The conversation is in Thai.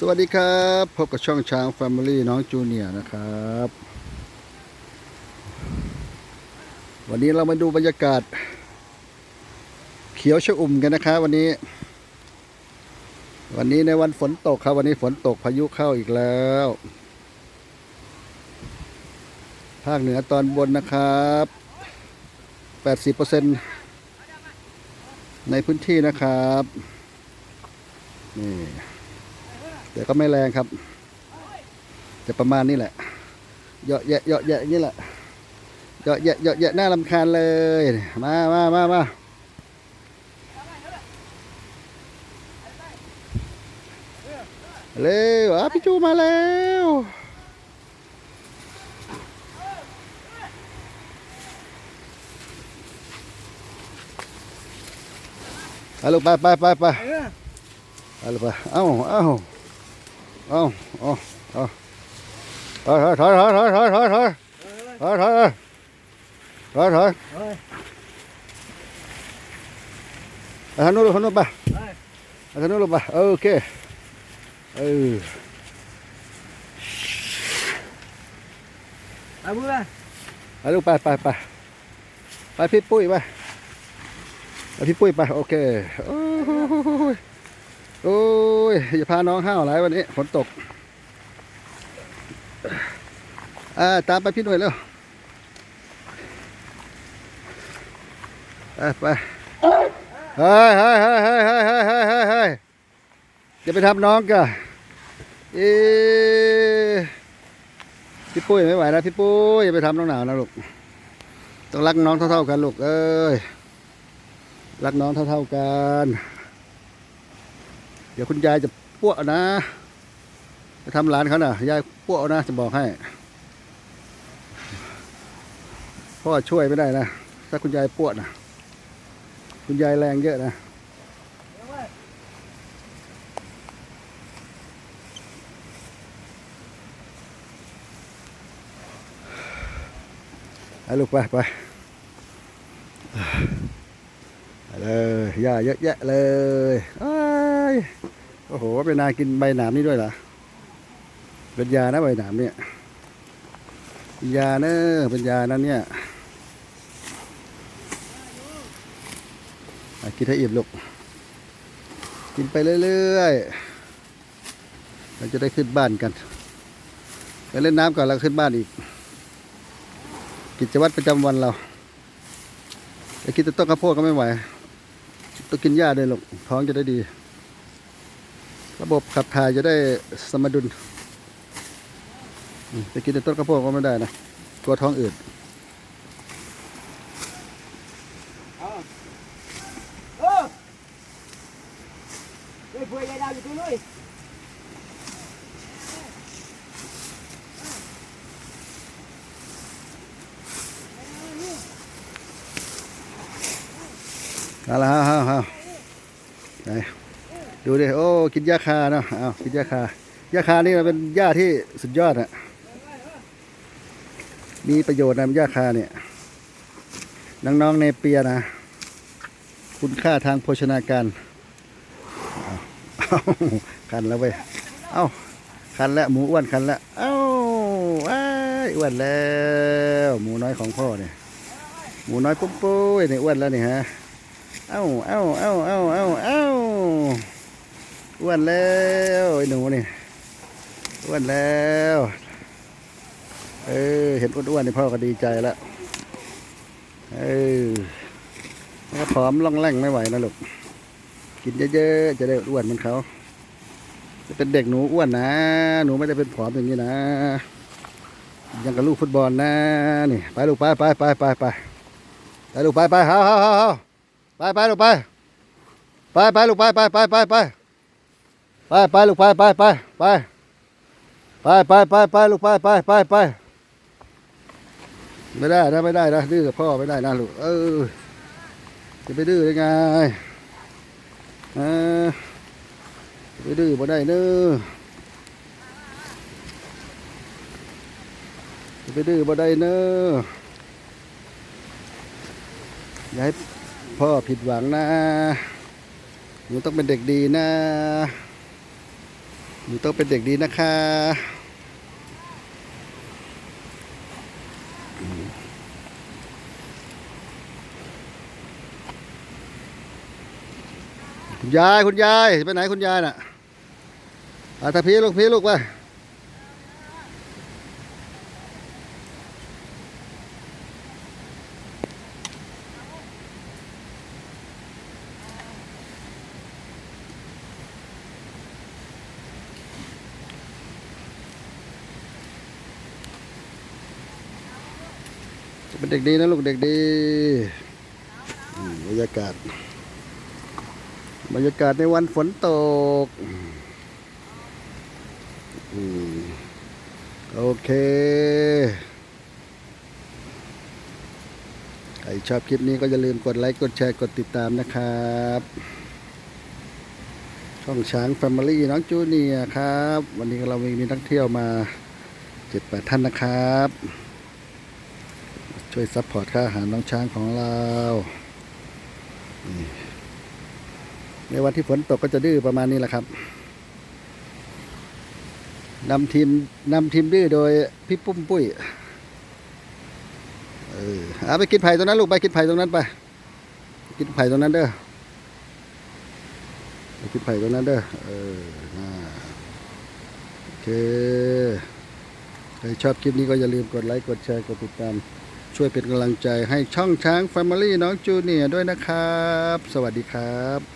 สวัสดีครับ พบกับช่องช้าง Family น้องจูเนียร์นะครับ วันนี้เรามาดูบรรยากาศ เขียวชอุ่มกันนะครับวันนี้ วันนี้ในวันฝนตกครับ วันนี้ฝนตกพายุเข้าอีกแล้ว ภาคเหนือตอนบนนะครับ 80%ในพื้นที่นะครับ นี่ แต่ก็ไม่แรงครับจะประมาณนี้แหละ เยอะแยะเยอะแยะอย่างนี้แหละ เยอะแยะเยอะแยะน่ารำคาญเลย มามามามาเร็วอะพี่จูมาแล้วไปลูกไปไปไปไปไปเลไปเอ้าเอ้า เอ้าเอ้าเอ้าถอยถอยถอยถอยถอยถอยถอยถอยถอยถอยถอ อย่าพาน้องห้าวหลายวันนี้ฝนตกอ่าตามไปพี่หน่วยเร็วไปเฮ้ยเฮ้ยเฮ้ยเฮ้ยเฮ้ยเฮ้ยเฮ้ยเฮ้ยเฮ้ยเฮ้ยอย่าไปทำน้องกะเอ๊พี่ปุ้ยไม่ไหวแล้วพี่ปุ้ยอย่าไปทำน้องหนาวนะลูกต้องรักน้องเท่าๆกันลูกเอ้ยรักน้องเท่าๆกัน ดี๋ยวคุณยายจะปั้วนะจะทำร้านเขาน่ะยายปั้วนะจะบอกให้พ่อช่วยไม่ได้นะถ้าคุณยายปั้วนะคุณยายแรงเยอะนะไปลูกไปไปเลยหญ้าเยอะแยะเลย ยโอ้โหเป็นนากินใบหนามนี่ด้วยเหรอเป็นยานะใบหนามเนี่ยยาเนอะเป็นยานั่นเนี่ยกินให้อิ่มลูกกินไปเรื่อยๆเราจะได้ขึ้นบ้านกันไปเล่นน้ำก่อนแล้วขึ้นบ้านอีก กิจวัตรประจำวันเราจะกินแต่ต้นข้าวโพดก็ไม่ไหวต้องกินหญ้าด้วยลูกท้องจะได้ดี ระบบขับถ่ายจะได้สมดุลไปกินแต่ต้นกระโพงก็ไม่ได้นะตัวท้องอืดเอาละฮะฮะฮะ ดูดิโอ้กินหญ้าคาเนาะอ้าวกินหญ้าคาหญ้าคานี่มันเป็นหญ้าที่สุดยอดอะมีประโยชน์นะหญ้าคาเนี่ยน้องๆในเปียนะ คุณค่าทางโภชนาการอ้าวคันแล้วเว้ยเอ้าคันแล้วหมูอ้วนคันแล้วเอ้าว้ายอ้วนแล้ว หมูน้อยของพ่อเนี่ยหมูน้อยปุ้มปุ้ยเนี่ยอ้วนแล้วนี่ฮะเอ้าเอ้าเอ้าเอ้าเอ้าเอ้า อ้วนแล้วไอ้หนูนี่อ้วนแล้วเออเห็นอ้วนๆนี่พ่อก็ดีใจแล้วเออถ้าผอมล่องแร่งไม่ไหวนะลูกกินเยอะๆจะได้อ้วนเหมือนเขาจะเป็นเด็กหนูอ้วนนะ หนูไม่ได้เป็นผอมอย่างนี้นะ ยังกับลูกฟุตบอลนะนี่ไปลูกไปไปไปไปไปไปลูกไปไปเฮาเฮาเฮาเฮาไปไปลูกไปไปไปลูกไปไปไปไปไป ไปไปลูกไปไปไปไปไปไปไปไปลูกไปไปไปไปไม่ได้นะไม่ได้นะดื้อกับพ่อไม่ได้นะลูกเออจะไปดื้อได้ไงเออจะไปดื้อบ่ได้เนอจะไปดื้อบ่ได้เนออย่าให้พ่อผิดหวังนะหนูต้องเป็นเด็กดีนะ หนูต้องเป็นเด็กดีนะคะ คุณยาย คุณยาย ไปไหนคุณยายน่ะอาตาพีลูกพีลูกไป เป็นเด็กดีนะลูกเด็กดีอืมบรรยากาศ บรรยากาศในวันฝนตกอืมโอเคใครชอบคลิปนี้ก็อย่าลืมกดไลค์ กดแชร์ กดติดตามนะครับ ช่องช้างแฟมิลี่น้องจูเนียครับ วันนี้เรามีนักเที่ยวมาเจ็ดแปดท่านนะครับ ช่วยซัพพอร์ตค่าอาหารน้องช้างของเราในวันที่ฝนตกก็จะดื้อประมาณนี้แหละครับนำทีมนำทีมดื้อโดยพี่ปุ้มปุ้ยเออเอาไปกินไผ่ตรงนั้นลูกไปกินไผ่ตรงนั้นไปกินไผ่ตรงนั้นเด้อไปกินไผ่ตรงนั้นเด้อเออโอเคใครชอบคลิปนี้ก็อย่าลืมกดไลค์กดแชร์กดติดตาม ช่วยเป็นกำลังใจให้ช่องช้าง Family น้องจูเนียร์ด้วยนะครับ สวัสดีครับ